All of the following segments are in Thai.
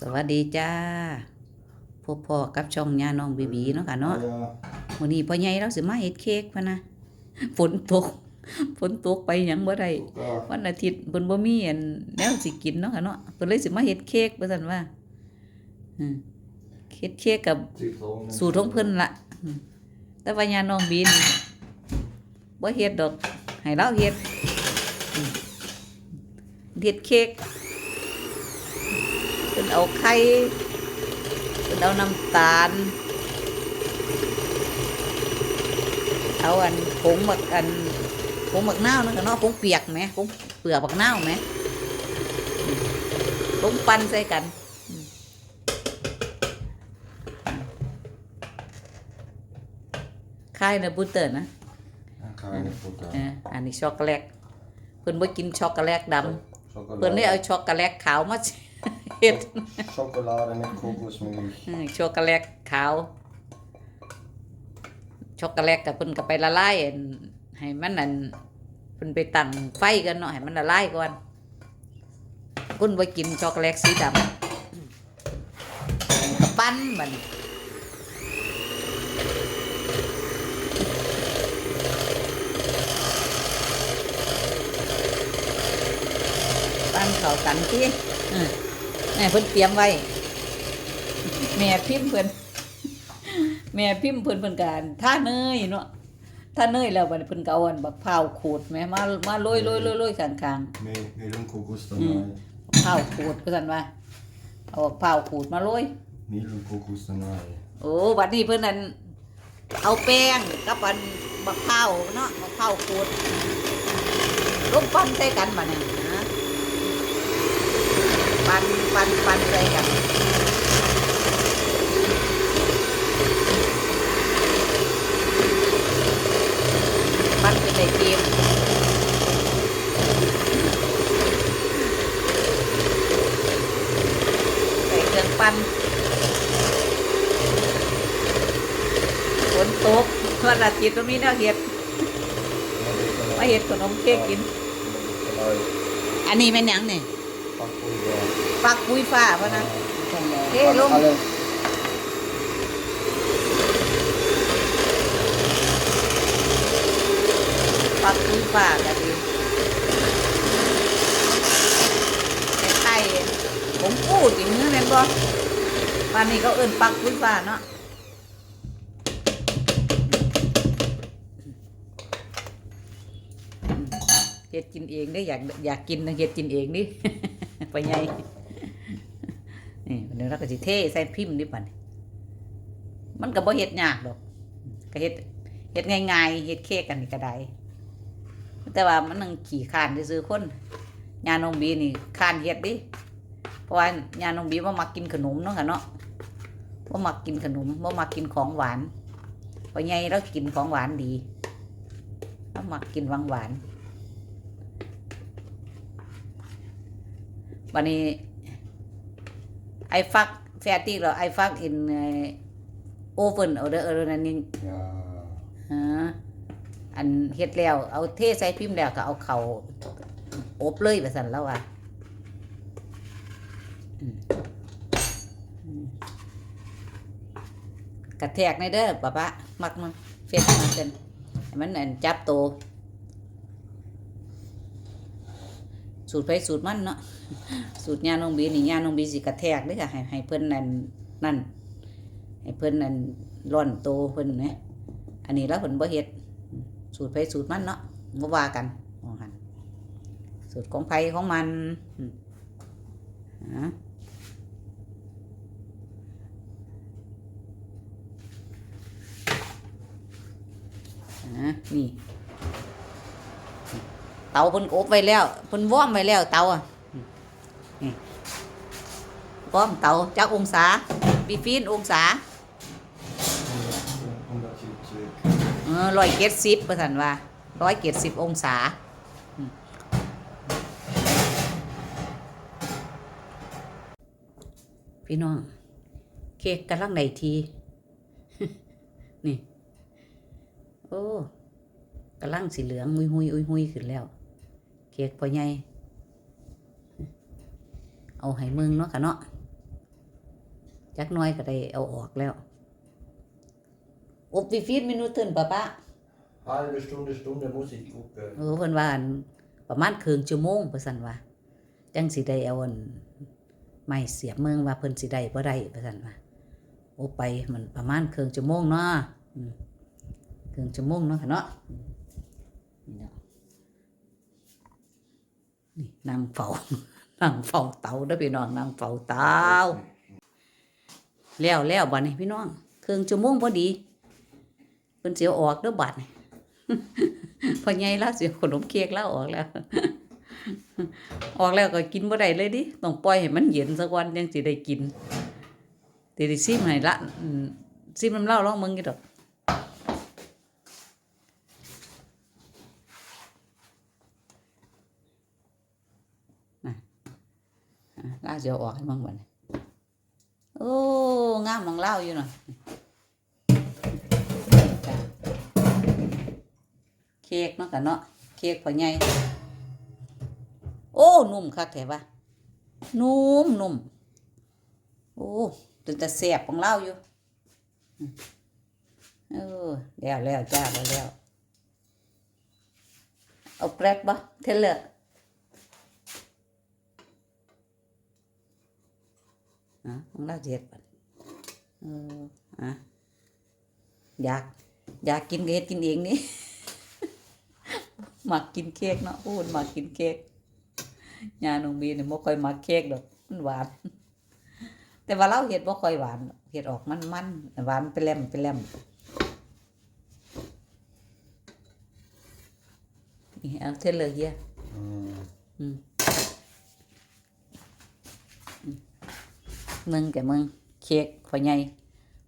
สวัสดีจ้าพบพ่อกับช่องยาน้องบีบีเนาะค่ะเนาะ Ja, วันนี้พ่อใหญ่เราสิมาเฮ็ดเค้กพะนะฝนตกฝนตกไปหยังบ่ได้ ja. วันอาทิตย์เพิ่นบ่มีอันแนวสิกินเนาะค่ะเนาะเพิ่นเลยสิมาเฮ็ดเค้กว่าซั่นว่าอืมเฮ็ดเค้กกับ Citronen. สูตรของเพิ่นละอืมแต่ว่ายาน้องบีนี่บ่เฮ็ดดอกให้เราเฮ็ดอืมเฮ็ดเค้ก เพิ่นเอาไข่เพิ่นเอาน้ำตาล เอาอันผงหมักอันผงหมักนาวนั่นก็เนาะผงเปียกไหมผงเปลือกหมักนาวไหมอืมผงปั้นใส่กันค่ายนะบุตเตอร์นะ Ja, keine Butter. เอออันนี้ช็อกโกแลตเพิ่นบ่กินช็อกโกแลตดำเพิ่นได้ Schokolade. เอาช็อกโกแลตขาวมา เฮ็ด Schokolade mit Kokosmilch. อืมช็อกโกแลตขาว ช็อกโกแลตกับเพิ่นก็ไปละลายอันให้มันนั่นเพิ่นไปตั้งไฟกันเนาะให้มันละลายก่อนเพิ่นบ่กินช็อกโกแลตสีดำก็ปั้นบัดนี้ปั้นเข้ากันที่ เออแม่เพิ่นเตรียมไว้ แม่พิมพ์เพิ่นแม่พิมพ์เพิ่นเพิ่นการท่าเนยเนาะท่าเนยแล้วบัดนี้เพิ่นก็เอาอันบักพร้าวขูดแหม่มามาโรยโรยโรยโรยข้าง Mehl, Mehl und Kokos Mm. dabei. ๆบักพร้าวขูดก็ซั่นว่าเอาบักพร้าวขูดมาโรย Mehl und Kokos dabei. โอ้บัดนี้เพิ่นนั่นเอาแป้งกับอันบักพร้าวเนาะบักพร้าวขูดลงปั้นใส่กันบัดนี้นะ ปั้นปั้นปั้นใส่กันปั้นเป็นไอเกมใส่เครื่องปั้นฝนตกวันอาทิตย์ก็มีแนวเห็ดมาเห็ดขนมเค้กกิน อันนี้แม่นหยังนี่ Backpulver. ปักปุ้ยฟ้าพะนะ Äh, Hey, Lung. Alles. ปักปุ้ยฟ้ากันดีไข่ผมพูดอย่างนี้แม่นบ่ป่านนี้เขาเอิ้นปักปุ้ยฟ้าเนาะเฮ็ดกินเองได้ออยากอยากกินนะเฮ็ดกินเองดิ ไปไงนี่เดี๋ยวเราก็สิเทใส่พิมพ์ดิบันมันก็บ่เฮ็ดยากดอกก็เฮ็ดเฮ็ดง่ายๆเฮ็ดเค้กกันก็ได้แต่ว่ามันนังขี่ขานซื่อคนญาณงบีนี่ขานเฮ็ดดิเพราะว่าญาณงบีบ่มักกินขนมเนาะค่ะเนาะบ่มักกินขนมบ่มักกินของหวานเพราะไงเรากินของหวานดีเรามักกินหวานหวาน วันนี้ไอฟักแฟตี้เหรอไอฟักอินโอเ n นเอาเด้อเออนั่นนี่ Ja. ฮะอันเฮ็ดแล้ว เอาเทใส่พิมพ์แล้วก็เอาเขาอบเลยไปสั่นแล้วอะอืมอืมกระแทกในเด้อป้าปะมักมันเฟซมันเป็นให้มันอันจับโตว สูตรไปสูตรมันเนาะสูตรยาน้องบีนี่ยาน้องบีสิกระแทกเด้อค่ะให้ให้เพิ่นนั่นนั่นให้เพิ่นนั่นร่อนโตเพิ่นนะอันนี้แล้วเพิ่นบ่เฮ็ดสูตรไปสูตรมันเนาะบ่ว่ากันว่าหั่นสูตรของไผของมันอืมอ่าอ่านี่ เตาเพิ่นอบไว้แล้วเพิ่นว่อมไว้แล้วเตาอะนี่ว่อมเตาจักองศาบีฟีนองศา 170. เออร้อยเจ็ดสิบประสันว่าร้อยเจ็ดสิบองศาอืมพี่น้อง เค้กกำลังไหนทีนี่ โอ้กำลังสีเหลืองหุยหุยอุยหุยขึ้นแล้ว เค้กพอใหญ่เอาให้มึงเนาะค่ะเนาะจักน้อยก็ได้เอาออกแล้วอบ wie viel Minuten ป้าป้า Halbe Stunde, Stunde muss ich gucken. เออเพิ่นว่าอันประมาณครึ่งชั่วโมงเพิ่นซั่นว่าจังสิได้เอาอันไม้เสียบเมืองว่าเพิ่นสิได้บ่ได้เพิ่นซั่นว่าโอไปมันประมาณครึ่งชั่วโมงเนาะครึ่งชั่วโมงเนาะค่ะเนาะนี่เนาะ นี่นางเฝ้านางเฝ้าเตาเด้อพี่น้องนางเฝ้าเตาแล้วแล้วบัดนี้พี่น้องเครึ่องชั่วโมงพอดีเพิ่นสิเอาออกเด้อบัดนี้พอใหญ่แล้วสิเอาขนมเค้กแล้วออกแล้ว ออกแล้วก็กินบ่ได้เลยดิต้องปล่อยให้มันเย็นสักวันยังสิได้กินเดี๋ยวซิมให้ละซิมน้ำเล้าลองมึงกี่ดอกน่ะ อะล่าจะเออกให้มึงบ่เนี่ยโอ้งามของเหล้าอยู่หน่อยเค้กเนาะกันเนาะเค้กพอใหญ่โอ้นุ่มคักแท้ว่านุ่มนุ่มโอ้จนจะแสบของเราอยู่เออแล้วแล้วจ้าแล้วแล้วเอาแปรดบ่เทเลอร์ อะของเราเจ็ดบัดเอออะอยากอยากกินก็เฮ็ดกินเองนี่มักกินเค้กเนาะพูดมักกินเค้กยาหนองบีเนี่ยบ่ค่อยมักเค้กดอกมันหวาน แต่ว่าเราเฮ็ดบ่ค่อยหวานเฮ็ดออกมันมันๆหวานไปแลมไปแลมนี่เอาเทเลยเฮีย Mm. อืมอืม มึงแกมึงเค้กพ่อใหญ่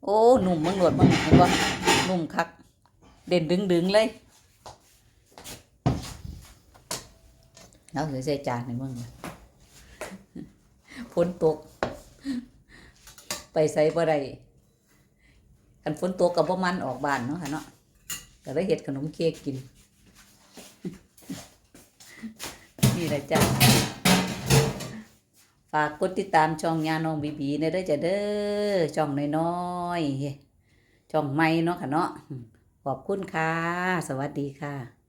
โอ้หนุ่มมึงหนวดมึงเห็นบ่นุ่มคัก เด่นดึงดึงเลยแล้วเดี๋ยวใส่จานให้มึงฝนตก ไปใส่บ่ได้คันฝนตกกับบ่มันออกบ้านเนาะค่ะเนาะก็ได้เฮ็ดขนมเค้กกิน นี่แหละจ้ะ ฝากกดติดตามช่องยาน้องบีบีในเด้อจ้ะเด้อช่องน้อยๆช่องใหม่เนาะค่ะเนาะขอบคุณค่ะ สวัสดีค่ะ